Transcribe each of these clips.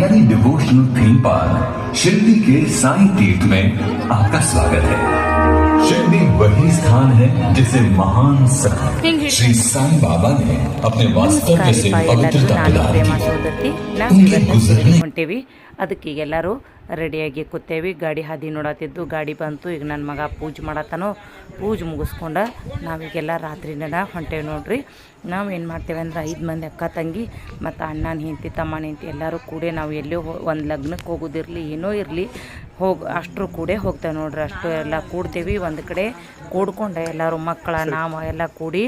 Haryani devotional theme park Shirdi के साई तीर्थ में आपका स्वागत है। शिरडी वही स्थान है जिसे महान संत श्री साईं बाबा ने अपने वास्तव्य से पवित्रता प्रदान की। उनके गुजरने ಅದಕ್ಕೆ ಈಗ ಎಲ್ಲರೂ ರೆಡಿಯಾಗಿ ಕೂತೇವಿ. ಗಾಡಿ ಹಾದಿ ನೋಡತ್ತಿದ್ದು ಗಾಡಿ ಬಂತು. ಈಗ ನನ್ನ ಮಗ ಪೂಜೆ ಮಾಡತ್ತಾನು? ಪೂಜೆ ಮುಗಿಸ್ಕೊಂಡು ನಾವೀಗೆಲ್ಲ ರಾತ್ರಿನ ಹೊಂಟೇವಿ ನೋಡ್ರಿ. ನಾವು ಏನು ಮಾಡ್ತೇವೆ ಅಂದ್ರೆ ಐದು ಮಂದಿ ಅಕ್ಕ ತಂಗಿ ಮತ್ತು ಅಣ್ಣನ ಹೆಂಡತಿ ತಮ್ಮನ ಹೆಂಡತಿ ಎಲ್ಲರೂ ಕೂಡೆ ನಾವು ಎಲ್ಲೋ ಒಂದು ಲಗ್ನಕ್ಕೆ ಹೋಗೋದಿರಲಿ ಏನೋ ಇರಲಿ ಹೋಗಿ ಅಷ್ಟರು ಕೂಡೇ ಹೋಗ್ತೇವೆ ನೋಡ್ರಿ. ಅಷ್ಟು ಎಲ್ಲ ಕೂಡ್ತೇವಿ. ಒಂದು ಕಡೆ ಕೂಡ್ಕೊಂಡು ಎಲ್ಲರೂ ಮಕ್ಕಳ ನಾವು ಎಲ್ಲ ಕೂಡಿ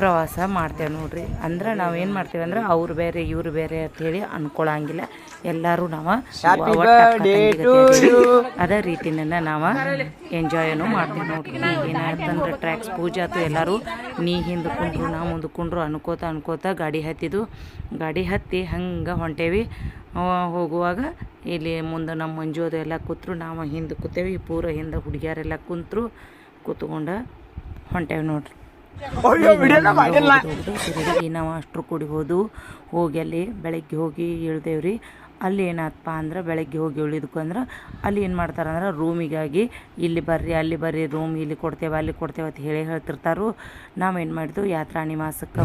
ಪ್ರವಾಸ ಮಾಡ್ತೇವೆ ನೋಡ್ರಿ. ಅಂದ್ರೆ ನಾವು ಏನು ಮಾಡ್ತೇವೆ ಅಂದ್ರೆ ಅವ್ರು ಬೇರೆ ಇವ್ರು ಬೇರೆ ಅಂತೇಳಿ ಅನ್ಕೊಳಂಗಿಲ್ಲ. ಎಲ್ಲರೂ ನಾವು ಅದೇ ರೀತಿನ ನಾವು ಎಂಜಾಯನು ಮಾಡ್ತೀವಿ ನೋಡ್ರಿ. ಏನಾಯ್ತಂದ್ರೆ ಟ್ರ್ಯಾಕ್ಸ್ ಪೂಜೆ ಆಯ್ತು ಎಲ್ಲರೂ ನೀ ಹಿಂದೆ ಕುಂಡ್ರು ನಾ ಮುಂದೆ ಕುಂಡ್ರು ಅನ್ಕೋತ ಅನ್ಕೋತ ಗಾಡಿ ಹತ್ತಿದ್ದು ಗಾಡಿ ಹತ್ತಿ ಹಂಗೆ ಹೊಂಟೇವಿ. ಹೋಗುವಾಗ ಇಲ್ಲಿ ಮುಂದೆ ನಮ್ಮ ಮಂಜು ಎಲ್ಲ ಕೂತ್ರು ನಾವು ಹಿಂದೆ ಕೂತೇವಿ. ಪೂರ ಹಿಂದೆ ಹುಡುಗಿಯರೆಲ್ಲ ಕುಂತರು ಕೂತ್ಕೊಂಡು ಹೊಂಟೇವಿ ನೋಡ್ರಿ. ನಾವು ಅಷ್ಟು ಕುಡಿಬೋದು. ಹೋದು ಹೋಗಿ ಅಲ್ಲಿ ಬೆಳಗ್ಗೆ ಹೋಗಿ ಇಳ್ದೇವ್ರಿ ಅಲ್ಲಿ ಏನಪ್ಪ ಅಂದ್ರೆ ಬೆಳಗ್ಗೆ ಹೋಗಿ ಇಳಿದ್ಕೊಂಡ್ರೆ ಅಲ್ಲಿ ಏನು ಮಾಡ್ತಾರೆ ಅಂದ್ರೆ ರೂಮಿಗಾಗಿ ಇಲ್ಲಿ ಬರ್ರಿ ಅಲ್ಲಿ ಬರ್ರಿ ರೂಮ್ ಇಲ್ಲಿ ಕೊಡ್ತೇವೆ ಅಲ್ಲಿ ಕೊಡ್ತೇವೆ ಅಂತ ಹೇಳಿ ಹೇಳ್ತಿರ್ತಾರು. ನಾವೇನು ಮಾಡಿದ್ವು? ಯಾತ್ರಾ ನಿವಾಸಕ್ಕೆ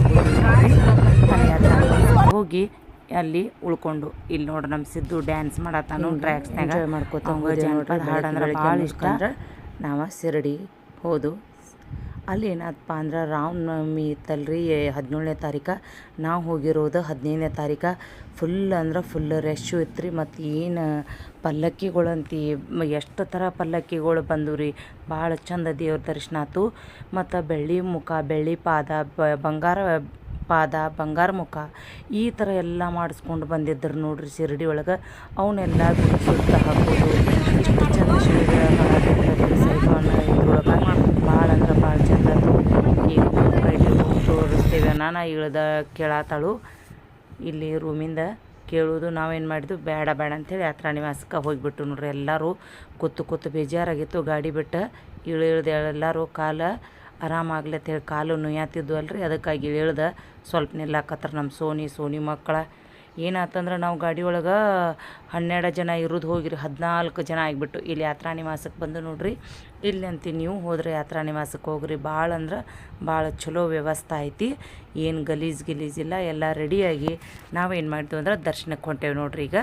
ಹೋಗಿ ಅಲ್ಲಿ ಉಳ್ಕೊಂಡು. ಇಲ್ಲಿ ನೋಡ್ರಿ ನಮ್ಮ ಸಿದ್ದು ಡ್ಯಾನ್ಸ್ ಮಾಡತ್ತಾನು ಟ್ರ್ಯಾಕ್ಸ್ನಾಗ ಮಾಡ್ಕೋತ ಹಾಡಂದ್ರೆ ಹಾಡು ಅಂದ್ರೆ ಭಾಳ ಇಷ್ಟ. ನಾವು ಶಿರಡಿ ಹೋದು. ಅಲ್ಲಿ ಏನಪ್ಪ ಅಂದ್ರೆ ರಾಮನವಮಿ ಇತ್ತಲ್ರಿ ಹದಿನೇಳನೇ ತಾರೀಕು. ನಾವು ಹೋಗಿರೋದು ಹದಿನೈದನೇ ತಾರೀಕು. ಫುಲ್ ಅಂದ್ರೆ ಫುಲ್ ರಶ್ಶು ಇತ್ತು ರೀ ಮತ್ತು ಏನು ಪಲ್ಲಕ್ಕಿಗಳಂತಿ ಎಷ್ಟು ಥರ ಪಲ್ಲಕ್ಕಿಗಳು ಬಂದವು ರೀ ಭಾಳ ಚಂದ ದೇವ್ರ ದರ್ಶನ ಆಯ್ತು ಮತ್ತು ಬೆಳ್ಳಿ ಮುಖ, ಬೆಳ್ಳಿ ಪಾದ ಬಂಗಾರ ಪಾದ, ಬಂಗಾರ ಮುಖ, ಈ ಥರ ಎಲ್ಲ ಮಾಡಿಸ್ಕೊಂಡು ಬಂದಿದ್ದರು ನೋಡ್ರಿ ಶಿರಡಿ ಒಳಗೆ. ಅವನ್ನೆಲ್ಲ ಹಾಕೋದು ಇಷ್ಟು ಚಂದ ಶಿರಡಿ ಇದ್ರೊಳಗೆ ಭಾಳ ಅಂದ್ರೆ ಭಾಳ ಚಂದ ಆಯ್ತು ಈಗ ನಾನು ಇಳ್ದ ಕೇಳಾತಾಳು. ಇಲ್ಲಿ ರೂಮಿಂದ ಕೇಳೋದು ನಾವೇನು ಮಾಡಿದ್ವು? ಬೇಡ ಬೇಡ ಅಂಥೇಳಿ ಯಾತ್ರಾ ನಿವಾಸಕ್ಕೆ ಹೋಗಿಬಿಟ್ಟು ನೋಡ್ರಿ ಎಲ್ಲರೂ. ಕೂತು ಕೂತು ಬೇಜಾರಾಗಿತ್ತು. ಗಾಡಿ ಬಿಟ್ಟು ಇಳು ಇಳ್ದು ಎಲ್ಲರೂ ಕಾಲ ಆರಾಮಾಗ್ಲತ್ತೇಳಿ ಕಾಲು ನುಯ್ಯಾತಿದ್ವು ಅಲ್ರಿ. ಅದಕ್ಕಾಗಿ ಇಳಿದ ಸ್ವಲ್ಪ ನಿಲ್ಲಾಕತ್ರ ನಮ್ಮ ಸೋನಿ ಸೋನಿ ಮಕ್ಕಳ ಏನಾತಂದ್ರೆ ನಾವು ಗಾಡಿ ಒಳಗೆ ಹನ್ನೆರಡು ಜನ ಇರೋದು ಹೋಗಿರಿ, ಹದಿನಾಲ್ಕು ಜನ ಆಗಿಬಿಟ್ಟು. ಇಲ್ಲಿ ಯಾತ್ರಾ ನಿವಾಸಕ್ಕೆ ಬಂದು ನೋಡ್ರಿ. ಇಲ್ಲಿ ಅಂತೀನಿ ನೀವು ಹೋದ್ರೆ ಯಾತ್ರಾ ನಿವಾಸಕ್ಕೆ ಹೋಗ್ರಿ. ಭಾಳ ಅಂದ್ರೆ ಭಾಳ ಚಲೋ ವ್ಯವಸ್ಥೆ ಐತಿ. ಏನು ಗಲೀಜು ಗಿಲೀಜಿಲ್ಲ ಎಲ್ಲ ರೆಡಿಯಾಗಿ ನಾವೇನು ಮಾಡ್ತೀವಿ ಅಂದ್ರೆ ದರ್ಶನಕ್ಕೆ ಹೊಂಟೇವೆ ನೋಡ್ರಿ ಈಗ.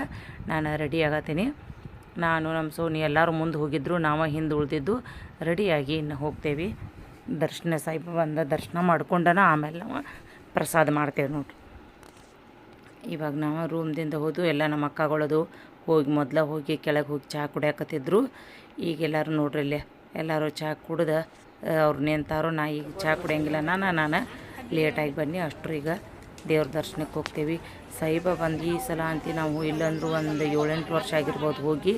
ನಾನು ರೆಡಿ ಆಗತ್ತೀನಿ ನಾನು ನಮ್ಮ ಸೋನಿ ಎಲ್ಲರೂ ಮುಂದೆ ಹೋಗಿದ್ರು, ನಾವು ಹಿಂದೆ ಉಳಿದಿದ್ದು ರೆಡಿಯಾಗಿ ಇನ್ನು ಹೋಗ್ತೇವೆ. ದರ್ಶನ ಸಾಹಿಬ ಬಂದ ದರ್ಶನ ಮಾಡ್ಕೊಂಡನ, ಆಮೇಲೆ ನಾವು ಪ್ರಸಾದ ಮಾಡ್ತೇವೆ ನೋಡ್ರಿ. ಇವಾಗ ನಾವು ರೂಮ್ದಿಂದ ಹೋದು, ಎಲ್ಲ ನಮ್ಮ ಅಕ್ಕಗಳದು ಹೋಗಿ ಮೊದಲು ಹೋಗಿ ಕೆಳಗೆ ಹೋಗಿ ಚಹಾ ಕುಡಿಯಾಕತ್ತಿದ್ರು. ಈಗ ಎಲ್ಲರೂ ನೋಡ್ರಿ ಇಲ್ಲೇ ಎಲ್ಲರೂ ಚಹಾ ಕುಡ್ದು ಅವ್ರು ನಿಂತಾರೋ, ನಾ ಈಗ ಚಹಾ ಕುಡಿಯಂಗಿಲ್ಲ, ನಾನು ನಾನು ಲೇಟಾಗಿ ಬನ್ನಿ ಅಷ್ಟು ಈಗ ದೇವ್ರ ದರ್ಶನಕ್ಕೆ ಹೋಗ್ತೇವೆ. ಬಂದು ಈ ಸಲ ಅಂತ ನಾವು ಇಲ್ಲಂದ್ರೂ ಒಂದು ಏಳೆಂಟು ವರ್ಷ ಆಗಿರ್ಬೋದು ಹೋಗಿ,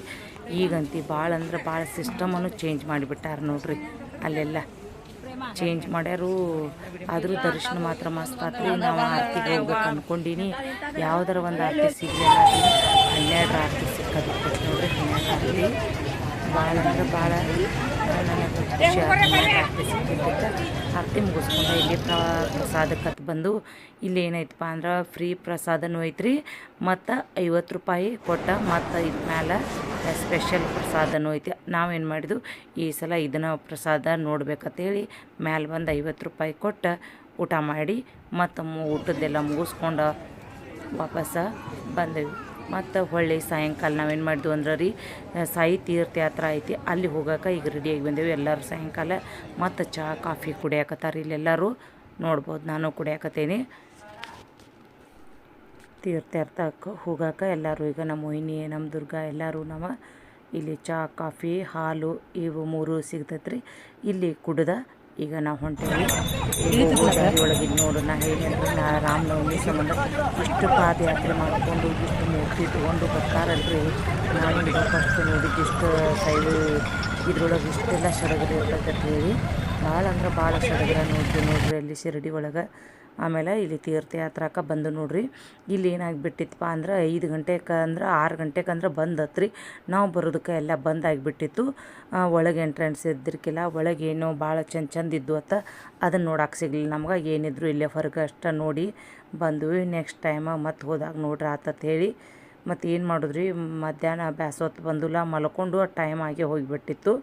ಈಗಂತಿ ಭಾಳ ಅಂದ್ರೆ ಭಾಳ ಸಿಸ್ಟಮನ್ನು ಚೇಂಜ್ ಮಾಡಿಬಿಟ್ಟಾರ ನೋಡ್ರಿ ಅಲ್ಲೆಲ್ಲ. ಚೇಂಜ್ ಮಾಡ್ಯಾರು. ಆದರೂ ದರ್ಶನ ಮಾತ್ರ ಮಸ್ತ್ ಆತ್ರಿ ನಾವು ಆರ್ತಿಗೆ ಹೋಗ್ಬೇಕು ಅಂದ್ಕೊಂಡೀನಿ ಯಾವ್ದಾರ ಒಂದು ಆರತಿ ಸಿಗಲಿಲ್ಲ ಹನ್ನೆರಡು ಆರತಿ ಸಿಕ್ಕದ. ನೋಡ್ರಿ ಹನ್ನೆರಡು ಆರತಿ. ಭಾಳ ಅಂದ್ರೆ ಭಾಳ ನನಗೆ ಖುಷಿ ಆರತಿ ಸಿಕ್ಕಿದ್ದಕ್ಕೆ ಆರತಿ ಮುಗಿಸ್ಕೊಂಡು. ಇಲ್ಲಿ ಪ್ರ ಪ್ರಸಾದಕ್ಕೆ ಬಂದು ಇಲ್ಲಿ ಏನೈತಪ್ಪ ಅಂದ್ರೆ ಫ್ರೀ ಪ್ರಸಾದನೂ ಐತ್ರಿ. ಮತ್ತು ಐವತ್ತು ರೂಪಾಯಿ ಕೊಟ್ಟ ಮತ್ತು ಇದ್ಮೇಲೆ ಸ್ಪೆಷಲ್ ಪ್ರಸಾದನೂ ಐತಿ. ನಾವೇನು ಮಾಡಿದ್ವು? ಈ ಸಲ ಇದನ್ನ ಪ್ರಸಾದ ನೋಡ್ಬೇಕಂತೇಳಿ ಮ್ಯಾಲೆ ಬಂದು ಐವತ್ತು ರೂಪಾಯಿ ಕೊಟ್ಟು ಊಟ ಮಾಡಿ ಮತ್ತು ಊಟದ್ದೆಲ್ಲ ಮುಗಿಸ್ಕೊಂಡು ವಾಪಸ್ಸು ಬಂದೆವು. ಮತ್ತು ಹೊಳ್ಳಿ ಸಾಯಂಕಾಲ ನಾವೇನು ಮಾಡಿದ್ವು ಅಂದ್ರೆ ರೀ, ಸಾಯಿ ತೀರ್ಥಯಾತ್ರ ಐತಿ. ಅಲ್ಲಿ ಹೋಗಕ್ಕೆ ಈಗ ರೆಡಿಯಾಗಿ ಬಂದೆವು. ಎಲ್ಲರೂ ಸಾಯಂಕಾಲ ಮತ್ತು ಚಹಾ ಕಾಫಿ ಕುಡಿಯಾಕತ್ತಾರ ಇಲ್ಲೆಲ್ಲರೂ ನೋಡ್ಬೋದು. ನಾನು ಕುಡಿಯಾಕತ್ತೀನಿ. ತೀರ್ಥಯಾತ್ರಕ್ಕೆ ಹೋಗಕ್ಕೆ ಎಲ್ಲರೂ, ಈಗ ನಮ್ಮ ಮೋಹಿನಿ ನಮ್ಮ ದುರ್ಗಾ ಎಲ್ಲರೂ ನಮ್ಮ ಇಲ್ಲಿ ಚಹಾ ಕಾಫಿ, ಹಾಲು ಇವು ಮೂರು ಸಿಗ್ತೈತ್ರಿ. ಇಲ್ಲಿ ಕುಡ್ದ ಈಗ ನಾವು ಹೊಂಟೇವಿ. ಒಳಗೆ ನೋಡು, ನಾ ಹೇಳಿ ನಾ ರಾಮನವಮಿ ಸಂಬಂಧ ಇಷ್ಟು ಪಾದಯಾತ್ರೆ ಮಾಡಿಕೊಂಡು ಇಷ್ಟು ಮೂರ್ತಿ ತೊಗೊಂಡು ಬರ್ತಾರಲ್ರಿ. ನಾವು ಈಗ ಫಸ್ಟ್ ನೋಡಿದ್ದು ಇಷ್ಟು ಸೈಡ್ ಇದ್ರೊಳಗೆ ಇಷ್ಟೆಲ್ಲ ಸಡಗರ ಇರ್ತೈತೆ ಹೇಳಿ. ಭಾಳ ಅಂದ್ರೆ ಭಾಳ ಸಡಗರ ನೋಡ್ರಿ ನೋಡ್ರಿ, ಅಲ್ಲಿ ಶಿರಡಿ ಒಳಗೆ. ಆಮೇಲೆ ಇಲ್ಲಿ ತೀರ್ಥಯಾತ್ರಕ್ಕೆ ಬಂದು ನೋಡ್ರಿ. ಇಲ್ಲಿ ಏನಾಗಿಬಿಟ್ಟಿತ್ತಪ್ಪ ಅಂದ್ರೆ ಐದು ಗಂಟೆಗೆ ಅಂದ್ರೆ ಆರು ಗಂಟೆಗೆ ಅಂದ್ರೆ ಬಂದತ್ರಿ ನಾವು ಬರೋದಕ್ಕೆ ಎಲ್ಲ ಬಂದ್ ಆಗಿಬಿಟ್ಟಿತ್ತು. ಒಳಗೆ ಎಂಟ್ರೆನ್ಸ್ ಇದ್ದಿರ್ಕಿಲ್ಲ ಒಳಗೆ ಏನೋ ಭಾಳ ಚಂದ ಚಂದ ಇದ್ದು ಅತ್ತ. ಅದನ್ನು ನೋಡಕ್ಕೆ ಸಿಗಲಿಲ್ಲ ನಮ್ಗೆ. ಏನಿದ್ರು ಇಲ್ಲೇ ಹೊರಗೆ ಅಷ್ಟ ನೋಡಿ ಬಂದ್ವಿ. ನೆಕ್ಸ್ಟ್ ಟೈಮ ಮತ್ತೆ ಹೋದಾಗ ನೋಡ್ರಿ ಆತತ್ ಹೇಳಿ. ಮತ್ತು ಏನು ಮಾಡಿದ್ರಿ? ಮಧ್ಯಾಹ್ನ ಬ್ಯಾಸೊತ್ತು ಬಂದಿಲ್ಲ. ಮಲ್ಕೊಂಡು ಟೈಮ್ ಆಗಿ ಹೋಗಿಬಿಟ್ಟಿತ್ತು.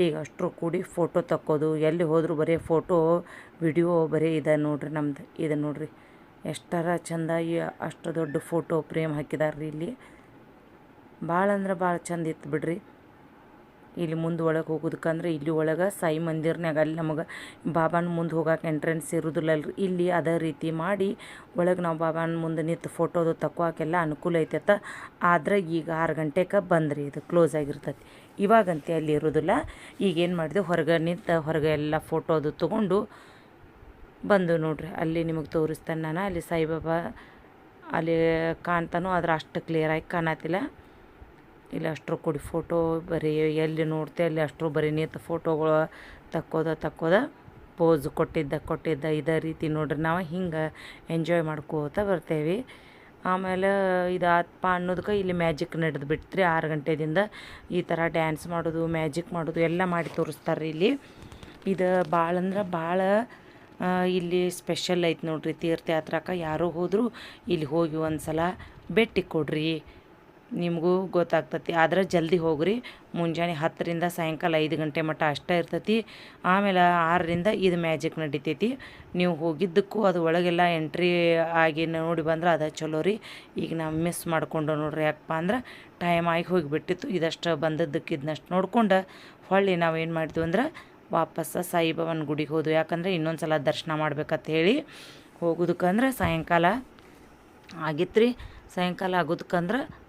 ಈಗ ಅಷ್ಟರು ಕೂಡಿ ಫೋಟೋ ತಕ್ಕೋದು, ಎಲ್ಲಿ ಹೋದರೂ ಬರೀ ಫೋಟೋ, ವಿಡಿಯೋ ಬರೀ ಇದೆ ನೋಡ್ರಿ ನಮ್ದು, ಇದು ನೋಡ್ರಿ. ಎಷ್ಟರ ಚಂದ ಅಷ್ಟು ದೊಡ್ಡ ಫೋಟೋ ಫ್ರೇಮ್ ಹಾಕಿದಾರೆ ರೀ ಇಲ್ಲಿ. ಭಾಳ ಅಂದ್ರೆ ಭಾಳ ಚಂದ ಇತ್ತು ಬಿಡ್ರಿ. ಇಲ್ಲಿ ಮುಂದೆ ಒಳಗೆ ಹೋಗೋದಕ್ಕಂದ್ರೆ ಇಲ್ಲಿ ಒಳಗೆ ಸಾಯಿ ಮಂದಿರ್ನಾಗ ಅಲ್ಲಿ ನಮಗೆ ಬಾಬಾನ ಮುಂದೆ ಹೋಗಕ್ಕೆ ಎಂಟ್ರೆನ್ಸ್ ಇರೋದಿಲ್ಲ ಅಲ್ರಿ. ಇಲ್ಲಿ ಅದೇ ರೀತಿ ಮಾಡಿ ಒಳಗೆ ನಾವು ಬಾಬಾನ ಮುಂದೆ ನಿಂತು ಫೋಟೋದು ತಕ್ಕೋಕೆಲ್ಲ ಅನುಕೂಲ ಐತೆತ್ತ ಆದ್ರೆ ಈಗ ಆರು ಗಂಟೆಗೆ ಬಂದ್ರಿ ಇದು ಕ್ಲೋಸ್ ಆಗಿರ್ತೈತಿ. ಇವಾಗಂತೆ ಅಲ್ಲಿ ಇರೋದಿಲ್ಲ. ಈಗ ಏನು ಮಾಡಿದೆ ಹೊರಗೆ ನಿಂತು ಹೊರಗೆ ಎಲ್ಲ ಫೋಟೋದು ತೊಗೊಂಡು ಬಂದು ನೋಡ್ರಿ. ಅಲ್ಲಿ ನಿಮಗೆ ತೋರಿಸ್ತಾನೆ ನಾನು. ಅಲ್ಲಿ ಸಾಯಿಬಾಬಾ ಅಲ್ಲಿ ಕಾಣ್ತಾನೋ ಆದ್ರೆ ಅಷ್ಟು ಕ್ಲಿಯರಾಗಿ ಕಾಣತಿಲ್ಲ. ಇಲ್ಲಿ ಅಷ್ಟರು ಕೊಡಿ ಫೋಟೋ ಬರೀ ಎಲ್ಲಿ ನೋಡ್ತೆ ಅಲ್ಲಿ ಅಷ್ಟರು ಬರೀ ನಿಂತು ಫೋಟೋಗಳು ತಕ್ಕೋದ ತಕ್ಕೋದ ಪೋಸ್ ಕೊಟ್ಟಿದ್ದ ಕೊಟ್ಟಿದ್ದ ಇದೇ ರೀತಿ ನೋಡ್ರಿ ನಾವು ಹಿಂಗೆ ಎಂಜಾಯ್ ಮಾಡ್ಕೋತ ಬರ್ತೇವೆ. ಆಮೇಲೆ ಇದಾತಪ್ಪ ಅನ್ನೋದಕ್ಕೆ ಇಲ್ಲಿ ಮ್ಯಾಜಿಕ್ ನಡೆದು ಬಿಡ್ತ್ರಿ ಆರು ಗಂಟೆದಿಂದ ಈ ಥರ ಡ್ಯಾನ್ಸ್ ಮಾಡೋದು ಮ್ಯಾಜಿಕ್ ಮಾಡೋದು ಎಲ್ಲ ಮಾಡಿ ತೋರಿಸ್ತಾರೆ ಇಲ್ಲಿ. ಇದು ಭಾಳ ಅಂದ್ರೆ ಭಾಳ ಇಲ್ಲಿ ಸ್ಪೆಷಲ್ ಐತೆ ನೋಡ್ರಿ ತೀರ್ಥಯಾತ್ರಕ್ಕೆ ಯಾರೋ ಹೋದರೂ ಇಲ್ಲಿ ಹೋಗಿ ಒಂದು ಸಲ ಭೇಟಿ ಕೊಡ್ರಿ. ನಿಮಗೂ ಗೊತ್ತಾಗ್ತತಿ. ಆದ್ರೆ ಜಲ್ದಿ ಹೋಗ್ರಿ. ಮುಂಜಾನೆ ಹತ್ತರಿಂದ ಸಾಯಂಕಾಲ ಐದು ಗಂಟೆ ಮಟ್ಟ ಅಷ್ಟೇ ಇರ್ತೈತಿ. ಆಮೇಲೆ ಆರರಿಂದ ಇದು ಮ್ಯಾಜಿಕ್ ನಡಿತೈತಿ. ನೀವು ಹೋಗಿದ್ದಕ್ಕೂ ಅದು ಒಳಗೆಲ್ಲ ಎಂಟ್ರಿ ಆಗಿ ನೋಡಿ ಬಂದ್ರೆ ಅದು ಚಲೋ ರೀ. ಈಗ ನಾವು ಮಿಸ್ ಮಾಡ್ಕೊಂಡು ನೋಡ್ರಿ ಯಾಕಪ್ಪ ಅಂದ್ರೆ ಟೈಮ್ ಆಗಿ ಹೋಗಿಬಿಟ್ಟಿತ್ತು. ಇದಷ್ಟು ಬಂದದ್ದಕ್ಕೆ ಇದನ್ನಷ್ಟು ನೋಡ್ಕೊಂಡು ಹೊಳ್ಳಿ ನಾವು ಏನು ಮಾಡಿದ್ವಿ ಅಂದ್ರೆ ವಾಪಸ್ಸು ಸಾಯಿಬಾಬನ ಗುಡಿಗೆ ಹೋದ್ವು. ಯಾಕಂದ್ರೆ ಇನ್ನೊಂದು ಸಲ ದರ್ಶನ ಮಾಡ್ಬೇಕಂತ ಹೇಳಿ ಹೋಗೋದಕ್ಕಂದ್ರೆ ಸಾಯಂಕಾಲ ಆಗಿತ್ತು ರೀ ಸಾಯಂಕಾಲ ಆಗೋದಕ್ಕಂದ್ರೆ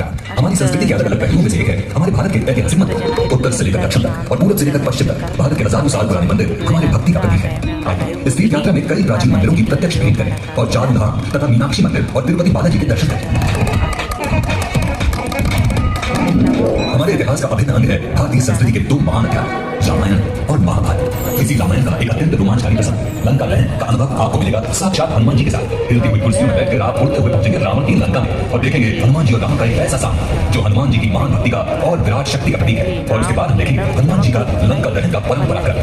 की हमारी संस्कृति के अलग अलग पहलुओं में से एक है। हमारे भारत के ऐतिहासिक मंदिर उत्तर से लेकर दक्षिण तक और पूर्व से लेकर पश्चिम तक, भारत के हज़ारों साल पुराने मंदिर हमारे भक्ति का प्रतीक है। इस तीर्थ यात्रा में कई प्राचीन मंदिरों की प्रत्यक्ष भेंट करें और चार धाम तथा मीनाक्षी मंदिर और तिरुपति बालाजी के दर्शन करें। हमारे इतिहास का अभिन्न अंग है भारतीय संस्कृति के दो महान अध्याय। इसी रामायण का एक अत्यंत रोमांचकारी प्रसंग लंका दहन का अनुभव आपको मिलेगा साक्षात हनुमान जी के साथ हिलती हुई कुर्सियों में बैठकर आप उड़ते हुए पहुँचेंगे रावण की लंका में और देखेंगे हनुमान जी और राम का एक ऐसा सामना जो हनुमान जी की महान भक्ति का और विराट शक्ति का प्रतीक है और उसके बाद हम देखेंगे हनुमान जी का लंका दहन का परम पराक्रम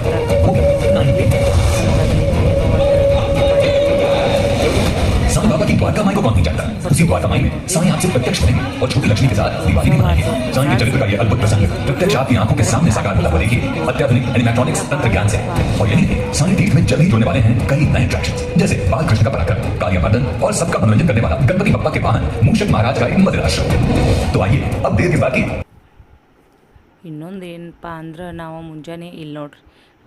बाबा की द्वारका माई को कौन नहीं जानता? उसी द्वारका माई में साईं आपसे प्रत्यक्ष बनेंगे और छोटी लक्ष्मी के साथ दिवाली भी मनाएंगे साईं के चरित्र का ये अद्भुत प्रसंग प्रत्यक्ष आपकी आंखों के सामने साकार होता हुआ देखिए अत्याधुनिक एनिमेट्रॉनिक्स तंत्र ज्ञान से और यही नहीं साईं तीर्थ में जल्द ही जुड़ने वाले हैं कई नए अट्रैक्शन जैसे बाल कृष्ण का पराक्रम कालियामर्दन और सबका मनोरंजन करने वाला गणपति बप्पा के वाहन मूषक महाराज का एक मदिर आश्रम तो आइए अब देर के बाकी ಇನ್ನೊಂದು ಏನಪ್ಪ ಅಂದ್ರೆ ನಾವು ಮುಂಜಾನೆ ಇಲ್ಲಿ ನೋಡ್ರಿ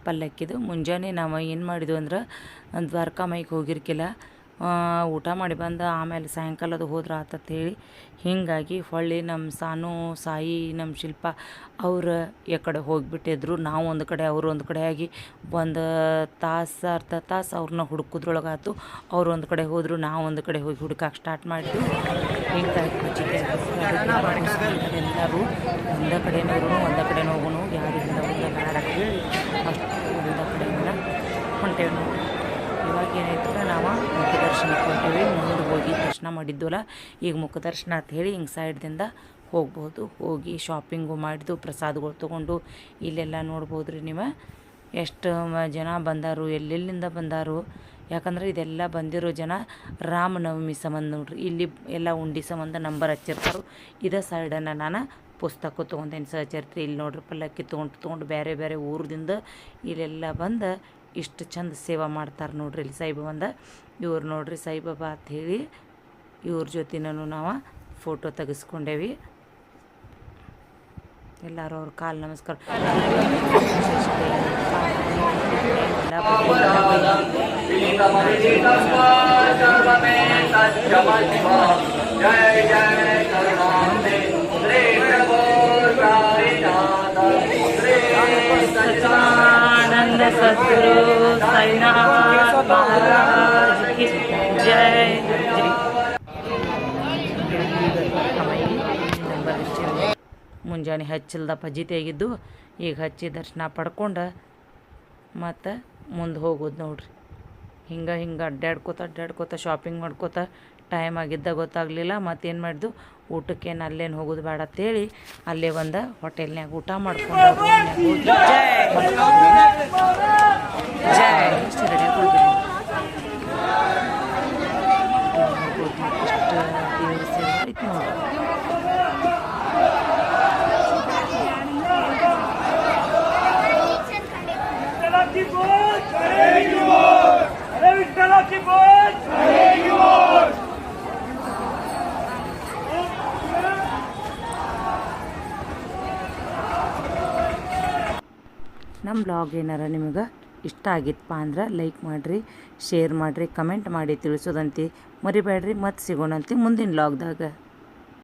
ಪಲ್ಲಕ್ಕಿದು ಮುಂಜಾನೆ ನಾವು ಏನು ಮಾಡಿದ್ವಿ ಅಂದ್ರೆ ದ್ವಾರಕಾಮಾಯಿಗೆ ಹೋಗಿರ್ಕಿಲ್ಲ ಆ, ಊಟ ಮಾಡಿ ಬಂದು ಆಮೇಲೆ ಸಾಯಂಕಾಲದ ಹೋದ್ರೆ ಆತತ್ ಹೇಳಿ ಹೀಗಾಗಿ ಹೊಳ್ಳಿ ನಮ್ಮ ಸಾನು, ಸಾಯಿ ನಮ್ಮ ಶಿಲ್ಪ ಅವ್ರು ಕಡೆ ಹೋಗಿಬಿಟ್ಟಿದ್ರು ನಾವು ಒಂದು ಕಡೆ, ಅವರು ಒಂದು ಕಡೆ ಆಗಿ ಒಂದು ತಾಸು, ಅರ್ಧ ತಾಸು ಅವ್ರನ್ನ ಹುಡುಕೋದ್ರೊಳಗಾಯ್ತು ಅವ್ರು ಒಂದು ಕಡೆ ಹೋದರು, ನಾವು ಒಂದು ಕಡೆ ಹೋಗಿ ಹುಡುಕಕ್ಕೆ ಸ್ಟಾರ್ಟ್ ಮಾಡಿದ್ವಿ. ಹಿಂಗಾಗಿ ಎಲ್ಲರೂ ಒಂದ ಕಡೆ ಇರೋನು ಒಂದ ಕಡೆ ಹೋಗೋನು ಯಾರಿಂದ ಒಂದು ಅಷ್ಟು ಒಂದ ಕಡೆಯಿಂದ ಹೊಂಟೇವೆ ನಾವು. ಇವಾಗ ಏನಾಯ್ತಂದ್ರೆ ನಾವು ಮುಖ ದರ್ಶನಕ್ಕೆ ಹೊಂಟೇವಿ ಮುಂದೆ ಹೋಗಿ ದರ್ಶನ ಮಾಡಿದ್ವಲ್ಲ, ಈಗ ಮುಖ ದರ್ಶನ ಅಂತ ಹೇಳಿ ಹಿಂಗೆ ಸೈಡ್ದಿಂದ ಹೋಗ್ಬೋದು. ಹೋಗಿ ಶಾಪಿಂಗು ಮಾಡಿದ್ದು, ಪ್ರಸಾದಗಳು ತೊಗೊಂಡು ಇಲ್ಲೆಲ್ಲ ನೋಡ್ಬೋದು ರೀ ನೀವು. ಎಷ್ಟು ಜನ ಬಂದಾರು, ಎಲ್ಲೆಲ್ಲಿಂದ ಬಂದಾರು. ಯಾಕಂದ್ರೆ ಇದೆಲ್ಲ ಬಂದಿರೋ ಜನ ರಾಮನವಮಿ ಸಂಬಂಧ ನೋಡ್ರಿ. ಇಲ್ಲಿ ಎಲ್ಲ ಉಂಡಿ ಸಂಬಂಧ ನಂಬರ್ ಹಚ್ಚಿರ್ತಾರೆ. ಇದೇ ಸೈಡನ್ನು ನಾನು ಪುಸ್ತಕ ತೊಗೊಂಡೇನು ಸಹಚರಿತ್ರೆ. ಇಲ್ಲಿ ನೋಡ್ರಿ ಪಲ್ಲಕ್ಕಿ ತೊಗೊಂಡು ತೊಗೊಂಡು ಬೇರೆ ಬೇರೆ ಊರದಿಂದ ಇಲ್ಲೆಲ್ಲ ಬಂದು ಇಷ್ಟು ಚಂದ ಸೇವಾ ಮಾಡ್ತಾರೆ ನೋಡ್ರಿ ಇಲ್ಲಿ ಸಾಯಿಬಾಬಂದ ಇವ್ರು ನೋಡ್ರಿ ಸಾಯಿಬಾಬಾ ಅಂತ ಹೇಳಿ ಇವ್ರ ಜೊತೆನೂ ನಾವು ಫೋಟೋ ತೆಗೆಸ್ಕೊಂಡೇವಿ. ಎಲ್ಲರೂ ಅವ್ರ ಕಾಲು ನಮಸ್ಕಾರ. ಎಲ್ಲ ಬಂದಿದ್ದಾರೆ. सच्चिदानंद सद्गुरु साईनाथ महाराज की जय जय ಮುಂಜಾನೆ ಹಚ್ಚಿಲ್ದ ಪಜ್ಜಿ ತೆಗಿದ್ದು ಈಗ ಹಚ್ಚಿ ದರ್ಶನ ಪಡ್ಕೊಂಡು ಮತ್ತು ಮುಂದೆ ಹೋಗೋದು ನೋಡ್ರಿ ಹಿಂಗೆ ಹಿಂಗೆ ಅಡ್ಡಾಡ್ಕೋತ ಅಡ್ಡಾಡ್ಕೋತ ಶಾಪಿಂಗ್ ಮಾಡ್ಕೋತ ಟೈಮ್ ಆಗಿದ್ದ ಗೊತ್ತಾಗಲಿಲ್ಲ ಮತ್ತೇನು ಮಾಡಿದ್ದು ಊಟಕ್ಕೇನು ಅಲ್ಲೇನು ಹೋಗೋದು ಬೇಡ ಅಂತೇಳಿ ಅಲ್ಲೇ ಒಂದು ಹೋಟೆಲ್ನ್ಯಾಗ ಊಟ ಮಾಡ್ಕೊಂಡು ಜಯ ಹೋಗಿ. ಜೈ. ನಮ್ಮ ಬ್ಲಾಗ್ ಏನಾರ ನಿಮಗೆ ಇಷ್ಟ ಆಗಿತ್ತಪ್ಪ ಅಂದ್ರೆ ಲೈಕ್ ಮಾಡಿರಿ ಶೇರ್ ಮಾಡಿರಿ ಕಮೆಂಟ್ ಮಾಡಿ ತಿಳಿಸೋದಂತೆ ಮರಿಬೇಡ್ರಿ ಮತ್ತೆ ಸಿಗೋಣಂತೆ ಮುಂದಿನ ಬ್ಲಾಗ್ದಾಗ